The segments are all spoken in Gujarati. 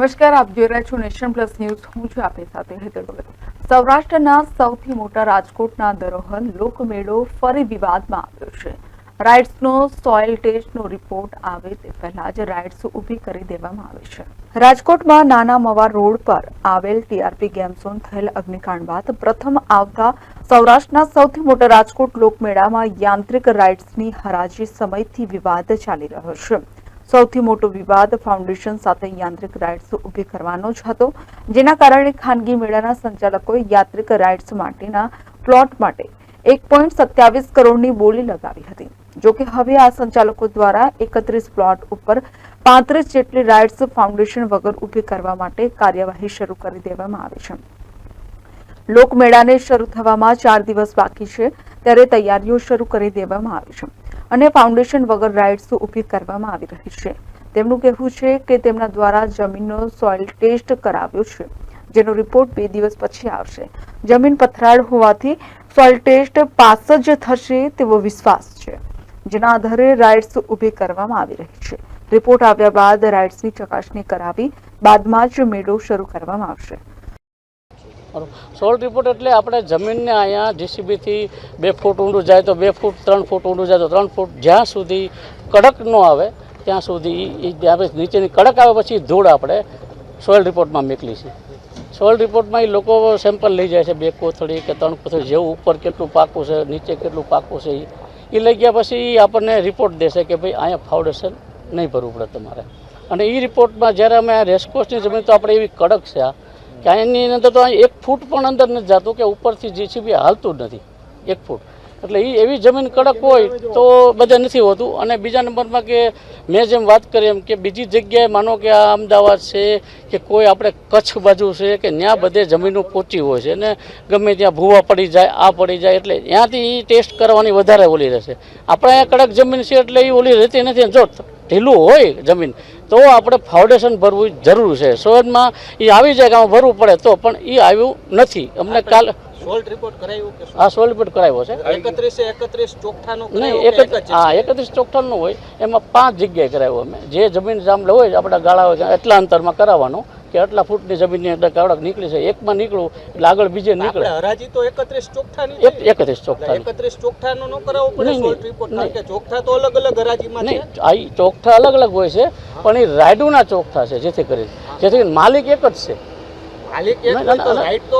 નમસ્કાર, આપ જોઈ રહ્યા છો નેશન પ્લસ ન્યૂઝ. હું છું આપની સાથે હેતર ભગત. સૌરાષ્ટ્રના સૌથી મોટા રાજકોટના ધરોહર લોકમેળો ફરી વિવાદમાં આવ્યો છે. રાઇડ્સનો સોઇલ ટેસ્ટનો રિપોર્ટ આવે તે પહેલા જ રાઇડ્સ ઊભી કરી દેવામાં આવે છે. રાજકોટમાં નાના મવા રોડ પર આવેલ ટીઆરપી ગેમ ઝોન થયેલ અગ્નિકાંડ બાદ પ્રથમ આવતા સૌરાષ્ટ્રના સૌથી મોટા રાજકોટ લોકમેળામાં યાંત્રિક રાઇડ્સની હરાજી સમયથી વિવાદ ચાલી રહ્યો છે. સૌથી મોટો વિવાદ ફાઉન્ડેશન સાથે યાંત્રિક રાઇડ્સ ઊભી કરવાનો જ હતો, જેના કારણે ખાનગી મેળાના સંચાલકોએ યાત્રિક રાઇડ્સ માટેના પ્લોટ માટે એક પોઈન્ટ સત્યાવીસ કરોડની બોલી લગાવી હતી. જોકે હવે આ સંચાલકો દ્વારા એકત્રીસ પ્લોટ ઉપર પાંત્રીસ જેટલી રાઇડ્સ ફાઉન્ડેશન વગર ઊભી કરવા માટે કાર્યવાહી શરૂ કરી દેવામાં આવી છે. લોકમેળાને શરૂ થવામાં ચાર દિવસ બાકી છે, ત્યારે તૈયારીઓ શરૂ કરી દેવામાં આવી છે. અને ફાઉન્ડેશન વગર રાઇટ્સ ઊભી કરવામાં આવી રહી છે. તેમનું કહેવું છે કે તેમના દ્વારા જમીનનો સોઇલ ટેસ્ટ કરાવ્યો છે, જેનો રિપોર્ટ બે દિવસ પછી આવશે. જમીન પથરાળ હોવાથી સોઇલ ટેસ્ટ પાસ જ થશે તેવો વિશ્વાસ છે, જેના આધારે રાઇટ્સ ઊભી કરવામાં આવી રહી છે. રિપોર્ટ આવ્યા બાદ રાઇટ્સની ચકાસણી કરાવી બાદમાં જ મેળો શરૂ કરવામાં આવશે. સોલ રિપોર્ટ એટલે આપણે જમીનને અહીંયા જીસીબીથી બે ફૂટ ઊંડું જાય તો બે ફૂટ, ત્રણ ફૂટ ઊંડું જાય તો ત્રણ ફૂટ. જ્યાં સુધી કડક ન આવે, ત્યાં સુધી આપણે નીચેની કડક આવે પછી ધૂળ આપણે સોઇલ રિપોર્ટમાં મોકલી છે. સોઇલ રિપોર્ટમાં એ લોકો સેમ્પલ લઈ જાય છે, બે કોથળી કે ત્રણ કોથળી, જેવું ઉપર કેટલું પાકું છે, નીચે કેટલું પાકું છે એ લઈ ગયા પછી આપણને રિપોર્ટ દેશે કે ભાઈ અહીંયા ફાઉન્ડેશન નહીં ભરવું પડે તમારે. અને એ રિપોર્ટમાં જ્યારે અમે આ રેસકોર્સની જમીન તો આપણે એવી કડક છે આ. કે એની અંદર તો એક ફૂટ પણ અંદર નથી જતું કે ઉપરથી જીસીબી હાલતું જ નથી. એક ફૂટ. એટલે એ એવી જમીન કડક હોય તો બધે નથી હોતું. અને બીજા નંબરમાં કે મેં જેમ વાત કરી એમ કે બીજી જગ્યાએ માનો કે આ અમદાવાદ છે કે કોઈ આપણે કચ્છ બાજુ છે કે ત્યાં બધે જમીનો પોચી હોય છે. ને ગમે ત્યાં ભૂવા પડી જાય, આ પડી જાય એટલે ત્યાંથી એ ટેસ્ટ કરવાની વધારે ઓલી રહેશે. આપણે અહીંયા કડક જમીન છે એટલે એ ઓલી રહેતી નથી. અને જો ઢીલું હોય જમીન તો આપણે ફાઉન્ડેશન ભરવું જરૂર છે. સોયમાં એ આવી જાય આમાં ભરવું પડે તો પણ એ આવ્યું નથી. અમને કાલ સોલ્ટ રિપોર્ટ કરાયું કે સોલિપેટ કરાવ્યો છે. નહીં એક હા એકત્રીસ ચોકઠાણનું હોય. એમાં પાંચ જગ્યાએ કરાવ્યો અમે. જે જમીન જામલે હોય આપણા ગાળા હોય એટલા અંતરમાં કરાવવાનું. કે આટલા ફૂટની જમીનની અંદર કવડક નીકળી છે એકમાં નીકળું એટલે આગળ બીજે નીકળે. હરાજી તો એકત્રીસ ચોખ્ઠાની એક એકત્રીસ ચોકઠા એકત્રીસ ચોખ્ઠાનો ન કરાવવો પડે કારણ કે ચોખ્ઠા તો અલગ અલગ હરાજીમાં નહીં આ ઈ ચોકઠા અલગ અલગ હોય છે પણ એ રાયડુના ચોકઠા છે જેથી કરીને. જેથી માલિક એક જ છે. અલગ અલગ રાઇટ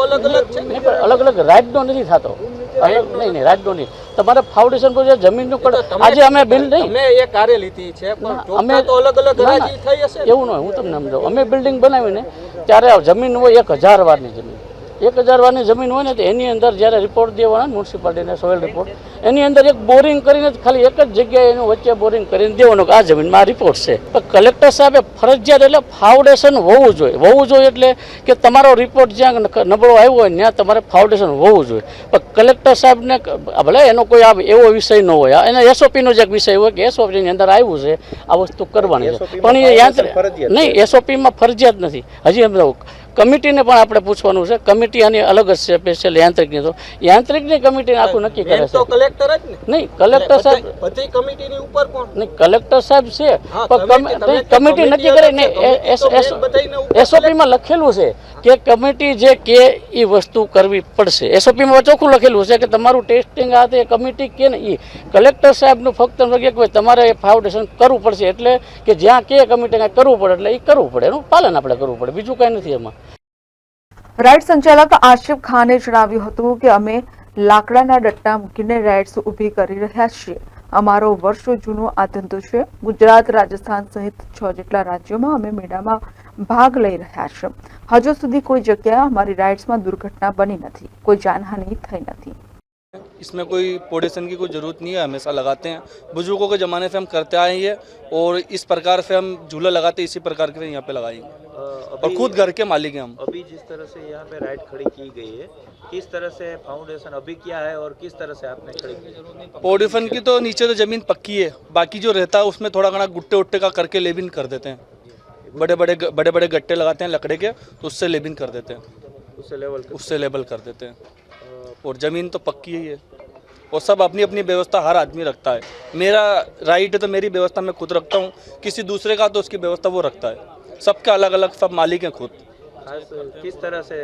નહીં રાઇડનો નથી થતો. નહીં નહીં રાઇડનો નહીં. તમારે ફાઉન્ડેશન પર જમીનનું આજે અમે બિલ નહીં. તમે એ કારે લીધી છે પણ અમે- તો અલગ અલગ. હરાજી થઈ હશે ને? એવું ન હું તમને સમજાવું. અમે બિલ્ડિંગ બનાવીને ત્યારે જમીન હોય એક હજાર વારની જમીન. એક હજાર વારની જમીન હોય ને તો એની અંદર જ્યારે રિપોર્ટ દેવાના મ્યુનિસિપાલિટીને સોઇલ રિપોર્ટ એની અંદર એક બોરિંગ કરીને ખાલી એક જ જગ્યાએ એનું વચ્ચે બોરિંગ કરીને દેવાનું કે આ જમીનમાં આ રિપોર્ટ છે. પણ કલેક્ટર સાહેબે ફરજિયાત એટલે ફાઉન્ડેશન હોવું જોઈએ. હોવું જોઈએ એટલે કે તમારો રિપોર્ટ જ્યાં નબળો આવ્યો હોય ત્યાં તમારે ફાઉન્ડેશન હોવું જોઈએ. પણ કલેક્ટર સાહેબને ભલે એનો કોઈ આ એવો વિષય ન હોય એના એસઓપીનો જ એક વિષય હોય કે એસઓપીની અંદર આવ્યું છે આ વસ્તુ કરવાની છે. પણ એ યાંત્ર નહીં એસઓપીમાં ફરજિયાત નથી. હજી એમ કમિટીને પણ આપણે પૂછવાનું છે. કમિટી આની અલગ જ છે સ્પેશિયલ યાંત્રિકની તો. યાંત્રિકની કમિટી આખું નક્કી કરે છે. કલેક્ટર જ નહીં કલેક્ટર સાહેબ બધી- કમિટીની ઉપર કોણ? નહીં કલેક્ટર સાહેબ છે. પણ કમિટી- નક્કી કરે ઉપર એસઓપીમાં લખેલું છે કે કમિટી જે કે એ વસ્તુ કરવી પડશે. એસઓપીમાં ચોખ્ખું લખેલું છે કે તમારું ટેસ્ટિંગ આ તે કમિટી કે ને એ કલેક્ટર સાહેબનું ફક્ત તમારે એ ફાઉન્ડેશન કરવું પડશે. એટલે કે જ્યાં કે કમિટી કાંઈ કરવું પડે એટલે એ કરવું પડે. એનું પાલન આપણે કરવું પડે. બીજું કાંઈ નથી એમાં. રાઇડ સંચાલક આશિફ ખાને જણાવ્યું હતું કે અમે લાકડાના ડટ્ટા મૂકીને રાઇડ્સ ઊભી કરી રહ્યા છીએ. અમારો વર્ષો જૂનો આ ધંધો છે. ગુજરાત, રાજસ્થાન સહિત છ જેટલા રાજ્યોમાં અમે મેળામાં ભાગ લઈ રહ્યા છીએ. હજુ સુધી કોઈ જગ્યાએ અમારી રાઇડ્સમાં દુર્ઘટના બની નથી. કોઈ જાનહાનિ થઈ નથી. इसमें कोई पोडेशन की कोई ज़रूरत नहीं है हमेशा लगाते हैं। बुज़ुर्गों के ज़माने से हम करते आए हैं और इस प्रकार से हम झूला लगाते इसी प्रकार के यहाँ पे लगाएँगे। और खुद घर के मालिक हैं हम। अभी जिस तरह से यहाँ पे राइड खड़ी की गई है किस तरह से फाउंडेशन अभी क्या है और किस तरह से आपने खड़ी की? पोडेशन की तो नीचे तो ज़मीन पक्की है बाकी जो रहता है उसमें थोड़ा घना गुट्टे उट्टे का करके लेबिन कर देते हैं। बड़े बड़े बड़े बड़े गट्टे लगाते हैं लकड़े के तो उससे लेबिन कर देते हैं। उससे लेवल उससे लेबल कर देते हैं। और ज़मीन तो पक्की ही है। और सब अपनी अपनी व्यवस्था हर आदमी रखता है। मेरा राइट है तो मेरी व्यवस्था मैं खुद रखता हूँ। किसी दूसरे का तो उसकी व्यवस्था वो रखता है। सबका अलग अलग सब मालिक हैं खुद। किस तरह से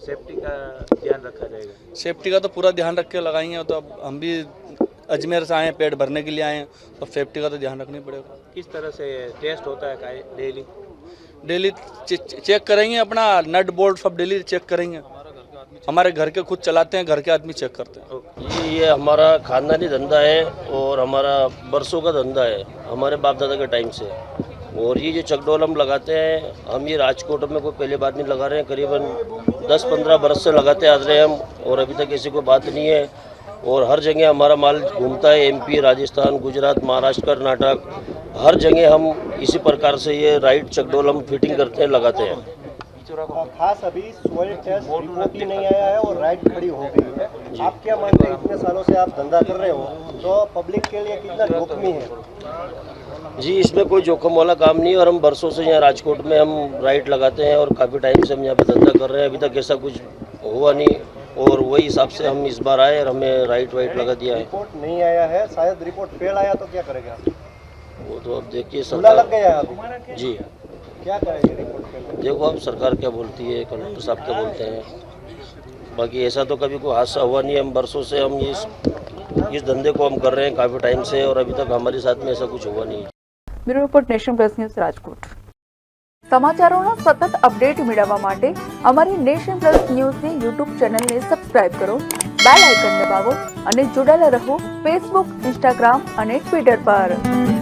सेफ्टी का ध्यान रखा जाएगा? सेफ्टी का तो पूरा ध्यान रख के लगाएँगे तो अब हम भी अजमेर से आए हैं पेट भरने के लिए आए हैं। तो सेफ्टी का तो ध्यान रखना पड़ेगा। किस तरह से टेस्ट होता है डेली डेली चेक करेंगे अपना नट बोल्ट सब डेली चेक करेंगे। हमारे घर के खुद चलाते हैं, घर के आदमी चेक करते हैं। ये ये हमारा खानदानी धंधा है और हमारा बरसों का धंधा है, हमारे बाप दादा के टाइम से। और ये जो चकडोल हम लगाते हैं, हम ये राजकोट में कोई पहले बात नहीं लगा रहे हैं, करीबन 10-15 बरस से लगाते आ रहे हैं हम, और अभी तक ऐसी कोई बात नहीं है। और हर जगह हमारा माल घूमता है एमपी राजस्थान, गुजरात, महाराष्ट्र, कर्नाटक, हर जगह हम इसी प्रकार से ये राइट चकडोल हम फिटिंग करते हैं, लगाते हैं। खास अभी टेस्ट रिपोर्ट ही नहीं आया है और राइड खड़ी हो गई है। आप क्या मानते हैं इतने सालों से आप धंधा कर रहे हो तो पब्लिक के लिए कितना जोखमी है? जी इसमें कोई जोखम वाला काम नहीं है और हम बरसों से यहाँ राजकोट में हम राइट लगाते हैं और काफ़ी टाइम से हम यहाँ पे धंधा कर रहे हैं। अभी तक ऐसा कुछ हुआ नहीं और वही हिसाब से हम इस बार आए और हमें राइट वाइट लगा दिया है। रिपोर्ट नहीं आया है शायद रिपोर्ट फेल आया तो क्या करेगा? वो तो अब देखिए झूला लग गया है जी। क्या करेंगे रिपोर्ट फेल देखो अब सरकार क्या बोलती है कलेक्टर साहब क्या बोलते हैं बाकी ऐसा तो कभी कोई हादसा हुआ नहीं है हम बरसों से हम इस इस धंधे को हम कर रहे हैं काफ़ी टाइम से और अभी तक हमारे साथ में ऐसा कुछ हुआ नहीं है bureau report Nation Plus News Rajkot સમાચારોના સતત અપડેટ મેળવવા માટે અમારી નેશન પ્લસ ન્યૂઝની યુટ્યુબ ચેનલને સબસ્ક્રાઇબ કરો બેલ આઇકન દબાવો અને જોડાયેલા રહો ફેસબુક ઇન્સ્ટાગ્રામ અને ટ્વિટર પર